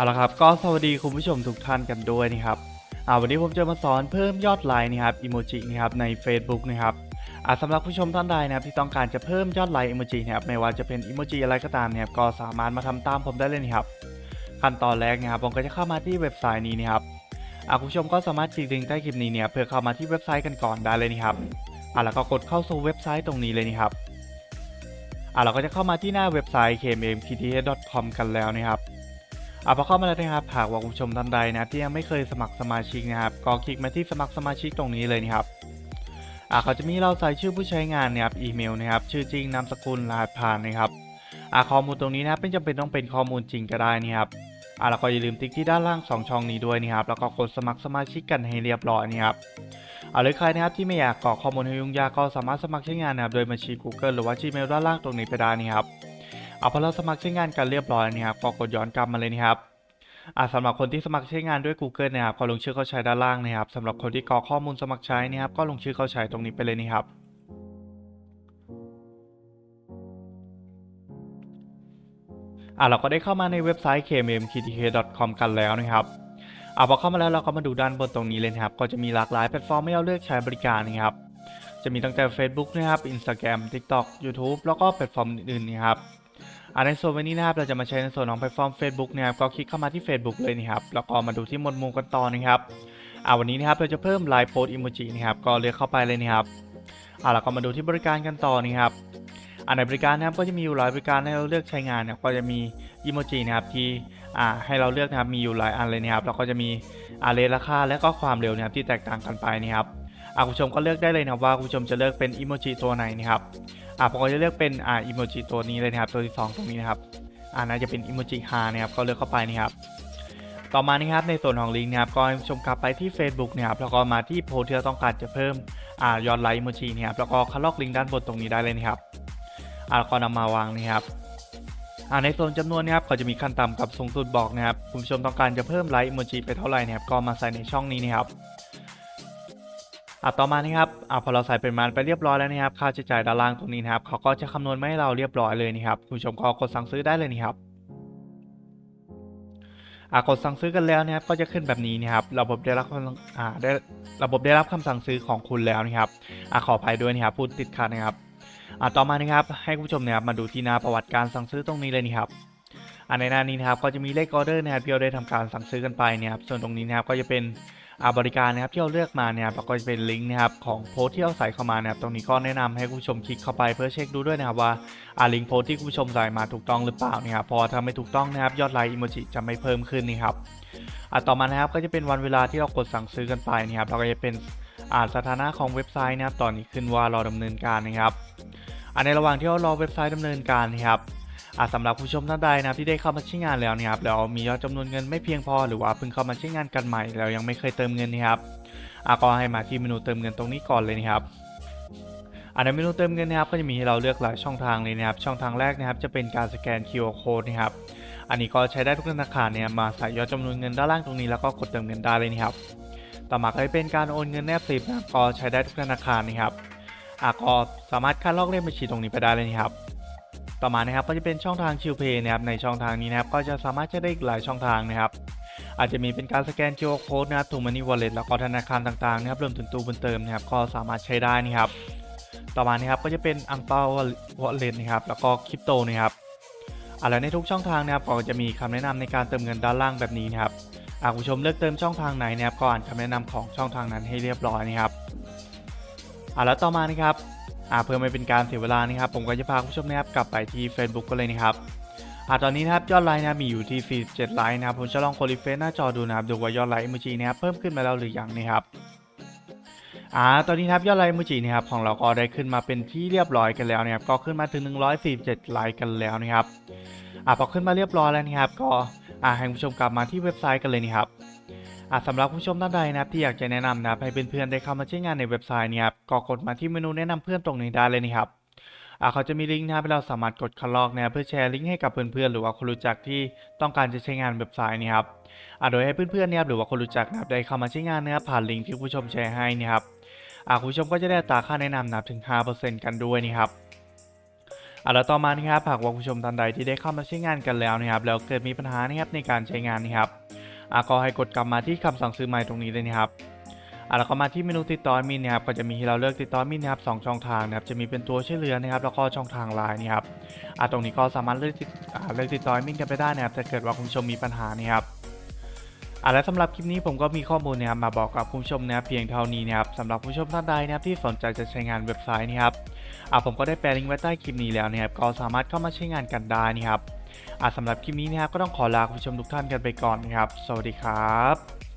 เอาละครับก็สวัสดีคุณผู้ชมทุกท่านกันด้วยนะครับอ่าวันนี้ผมจะมาสอนเพิ่มยอดไลค์นะครับอีโมจินะครับใน Facebook นะครับอ่าสำหรับผู้ชมท่านใดนะครับที่ต้องการจะเพิ่มยอดไลค์อีโมจินะครับไม่ว่าจะเป็นอีโมจิอะไรก็ตามเนี่ยก็สามารถมาทำตามผมได้เลยนะครับขั้นตอนแรกนะครับผมก็จะเข้ามาที่เว็บไซต์นี้นะครับอ่าคุณผู้ชมก็สามารถคลิกลิงก์ใต้คลิปนี้เนี่ยเพื่อเข้ามาที่เว็บไซต์กันก่อนได้เลยนะครับอ่าแล้วก็กดเข้าสู่เว็บไซต์ตรงนี้เลยนะครับอ่าเราก็จะเข้ามาที่หน้าเว็บไซต์ kmmkth.com กันแล้วนะครับ อะพอเข้ามาแล้วนะครับหากว่าคุณผู้ชมท่านใดนะที่ยังไม่เคยสมัครสมาชิกนะครับก็คลิกมาที่สมัครสมาชิกตรงนี้เลยนะครับอะเขาจะมีเราใส่ชื่อผู้ใช้งานนะครับอีเมลนะครับชื่อจริงนามสกุลรหัสผ่านนะครับอะข้อมูลตรงนี้นะครับไม่จำเป็นต้องเป็นข้อมูลจริงก็ได้นะครับอะแล้วก็อย่าลืมติ๊กที่ด้านล่างสองช่องนี้ด้วยนะครับแล้วก็กดสมัครสมาชิกกันให้เรียบร้อยนะครับอะหรือใครนะครับที่ไม่อยากกรอกข้อมูลให้ยุ่งยากก็สามารถสมัครใช้งานนะครับโดยบัญชี Google หรือว่า Gmail ด้านล่างตรงนี้ไปได้นะครับ เอาพอเราสมัครใช้งานกันเรียบร้อยนะครับก็กดย้อนกลับมาเลยนะครับอ่าสำหรับคนที่สมัครใช้งานด้วย Google นะครับก็ลงชื่อเข้าใช้ด้านล่างนะครับสำหรับคนที่กรอกข้อมูลสมัครใช้นะครับก็ลงชื่อเข้าใช้ตรงนี้ไปเลยนะครับอ่าเราก็ได้เข้ามาในเว็บไซต์ kmmktk.com กันแล้วนะครับอ่าพอเข้ามาแล้วเราก็มาดูด้านบนตรงนี้เลยนะครับ ก็จะมีหลากหลายแพลตฟอร์มให้เราเลือกใช้บริการนะครับ จะมีตั้งแต่ Facebook นะครับ Instagram TikTok YouTube แล้วก็แพลตฟอร์มอื่นๆนะครับ อ่าในส่วนวันนี้นะครับเราจะมาใช้ในส่วนของแพลตฟอร์ม Facebook นะครับก็คลิกเข้ามาที่ Facebook เลยนะครับแล้วก็มาดูที่หมวดหมู่กันต่อนะครับอ่าวันนี้นะครับเราจะเพิ่มไลน์โพสอิโมจินะครับก็เลือกเข้าไปเลยนะครับอ่าแล้วก็มาดูที่บริการกันต่อนะครับอ่าในบริการนะครับก็จะมีอยู่หลายบริการให้เราเลือกใช้งานนะครับก็จะมีอิโมจินะครับที่อ่าให้เราเลือกนะครับมีอยู่หลายอันเลยนะครับแล้วก็จะมีอาเลราคาและก็ความเร็วนะครับที่แตกต่างกันไปนะครับอ่าคุณผู้ชมก็เลือกได้เลยนะครับว่าคุณผู้ชมจะเลือกเป็นอิโมจิตัวไหนนะครับ อ่าผมก็จะเลือกเป็นอ่าอิโมจิตัวนี้เลยนะครับตัวที่ 2 ตรงนี้นะครับอ่าน่าจะเป็นอิโมจิฮานะครับก็เลือกเข้าไปนะครับต่อมานะครับในส่วนของลิงก์นะครับก็ให้ชมกลับไปที่ Facebook นะครับแล้วก็มาที่โพสต์ที่เราต้องการจะเพิ่มอ่ายอดไลค์อิโมจินะครับแล้วก็คัดลอกลิงก์ด้านบนตรงนี้ได้เลยนะครับอ่าแล้วก็นำมาวางนะครับอ่าในส่วนจำนวนนะครับก็จะมีขั้นต่ำกับสูงสุดบอกนะครับคุณผู้ชมต้องการจะเพิ่มไลค์อิโมจิไปเท่าไหร่นะครับก็มาใส่ในช่องนี้นะครับ อะต่อมานะครับอะพอเราใส่เป็นมันไปเรียบร้อยแล้วนะครับ ค่าใช้จ่ายด้านล่างตรงนี้นะครับเขาก็จะคำนวณมาให้เราเรียบร้อยเลยนะครับคุณผู้ชมก็กดสั่งซื้อได้เลยนะครับอะกดสั่งซื้อกันแล้วนะครับก็จะขึ้นแบบนี้นะครับระบบได้รับคำอ่าได้ระบบได้รับคำสั่งซื้อของคุณแล้วนะครับอะขออภัยด้วยนะครับพูดติดขัดนะครับอะต่อมานะครับให้คุณผู้ชมนะครับมาดูที่หน้าประวัติการสั่งซื้อตรงนี้เลยนะครับอันในหน้านี้นะครับก็จะมีเลขออเดอร์นะครับที่เราได้ทำการสั่งซื้อกันไปนี่ยครับส่วนตรงนี้นะครับก็จะเป็น บริการนะครับที่เราเลือกมาเนี่ยครับแล้วก็จะเป็นลิงก์นะครับของโพสที่เราใส่เข้ามานะครับตรงนี้ก็แนะนำให้คุณผู้ชมคลิกเข้าไปเพื่อเช็คดูด้วยนะครับว่าอ่าลิงก์โพสที่คุณผู้ชมใส่มาถูกต้องหรือเปล่านะครับพราะว่าไม่ถูกต้องนะครับยอดไลค์อิโมจิจะไม่เพิ่มขึ้นนี่ครับอ่าต่อมานะครับก็จะเป็นวันเวลาที่เรากดสั่งซื้อกันไปนะครับเราก็จะเป็นอ่าสถานะของเว็บไซต์นะครับตอนนี้ขึ้นว่ารอดำเนินการนะครับอ่าในระหว่างที่เรารอเว็บไซต์ดำเนินการนะครับ อ่าสำหรับผู้ชมท่านใดนะที่ได้เข้ามาใช้งานแล้วนะครับแล้วมียอดจำนวนเงินไม่เพียงพอหรือว่าเพิ่งเข้ามาใช้งานกันใหม่แล้วยังไม่เคยเติมเงินนะครับอ่าก็ให้มาที่เมนูเติมเงินตรงนี้ก่อนเลยนะครับอ่าในเมนูเติมเงินนะครับก็จะมีให้เราเลือกหลายช่องทางเลยนะครับ ช่องทางแรกนะครับจะเป็นการสแกน QR code นะครับอันนี้ก็ใช้ได้ทุกธนาคารเนี่ยมาใส่ยอดจำนวนเงินด้านล่างตรงนี้แล้วก็กดเติมเงินได้เลยนะครับต่อมาก็จะเป็นการโอนเงินแนบสลิปนะครับก็ใช้ได้ทุกธนาคารนะครับอ่าก็สามารถคัดลอกเลขบัญชีตรงนี้ไปได้เลยนะครับ ต่อมานะครับก็จะเป็นช่องทางชิลเพย์นะครับในช่องทางนี้นะครับก็จะสามารถใช้ได้อีกหลายช่องทางนะครับอาจจะมีเป็นการสแกน QR code นะครับทูมันนี่วอลเล็ตแล้วก็ธนาคารต่างๆนะครับรวมถึงตู้บุญเติมนะครับก็สามารถใช้ได้นะครับ ต่อมานะครับก็จะเป็นอังเปาวอลเล็ตนะครับแล้วก็คริปโตนะครับอะไรในทุกช่องทางนะครับก็จะมีคำแนะนำในการเติมเงินด้านล่างแบบนี้นะครับหากผู้ชมเลือกเติมช่องทางไหนนะครับก็อ่านคำแนะนำของช่องทางนั้นให้เรียบร้อยนะครับอ่าแล้วต่อมานะครับ อ่าเพื่อไม่เป็นการเสียเวลานะครับผมก็จะพาคุณผู้ชมนะครับกลับไปที่ Facebook กันเลยนะครับอ่าตอนนี้นะครับยอดไลค์นะมีอยู่ที่ 47 ไลค์นะครับผมจะลองโคลิเฟสหน้าจอดูนะครับดูว่ายอดไลค์อิโมจินะครับเพิ่มขึ้นมาแล้วหรือยังนะครับอ่าตอนนี้นะครับยอดไลค์อิโมจินะครับของเราก็ได้ขึ้นมาเป็นที่เรียบร้อยกันแล้วนะครับก็ขึ้นมาถึง 147 ไลค์กันแล้วนะครับอ่าพอขึ้นมาเรียบร้อยแล้วนะครับก็อ่าให้คุณผู้ชมกลับมาที่เว็บไซต์กันเลยนะครับ อะสำหรับผู้ชมท่านใดนะครับที่อยากจะแนะนำนะครับให้เพื่อนๆได้เข้ามาใช้งานในเว็บไซต์เนี่ยครับก็กดมาที่เมนูแนะนำเพื่อนตรงนี้ได้เลยนะครับอะเขาจะมีลิงก์นะครับให้เราสามารถกดคัดลอกนะครับเพื่อแชร์ลิงก์ให้กับเพื่อนๆหรือว่าคนรู้จักที่ต้องการจะใช้งานเว็บไซต์นี้ครับอะโดยให้เพื่อนๆเนี่ยครับหรือว่าคนรู้จักนะครับได้เข้ามาใช้งานนะครับผ่านลิงก์ที่ผู้ชมแชร์ให้นะครับอะคุณผู้ชมก็จะได้ตาค่าแนะนำนะครับถึง 5%กันด้วยนี่ครับอะแล้วต่อมานะครับหากว่าผู้ชมท่านใดที่ได้เข้ามาใช้งานกันแล้วนะครับแล้วเกิดมีปัญหานะครับในการใช้งานนะครับ อะก็ให้กดกลับมาที่คำสั่งซื้อใหม่ตรงนี้เลยนะครับอะแล้วก็มาที่เมนูติดต่อมินนะครับก็จะมีให้เราเลือกติดต่อมินนะครับสองช่องทางนะครับจะมีเป็นตัวช่วยเหลือนะครับแล้วก็ช่องทางไลน์นะครับอะตรงนี้ก็สามารถเลือกติดอะเลือกติดต่อมินกันไปได้นะครับถ้าเกิดว่าคุณผู้ชมมีปัญหานะครับอะและสำหรับคลิปนี้ผมก็มีข้อมูลนะครับมาบอกกับคุณผู้ชมนะครับเพียงเท่านี้นะครับสำหรับผู้ชมท่านใดนะครับที่สนใจจะใช้งานเว็บไซต์นะครับอะผมก็ได้แปะลิงก์ไว้ใต้คลิปนี้แล้วนะครับก็สามารถเข้ามาใช้งานกันได้นะครับ อะสำหรับคลิปนี้นะครับก็ต้องขอลาคุณผู้ชมทุกท่านกันไปก่อนครับ สวัสดีครับ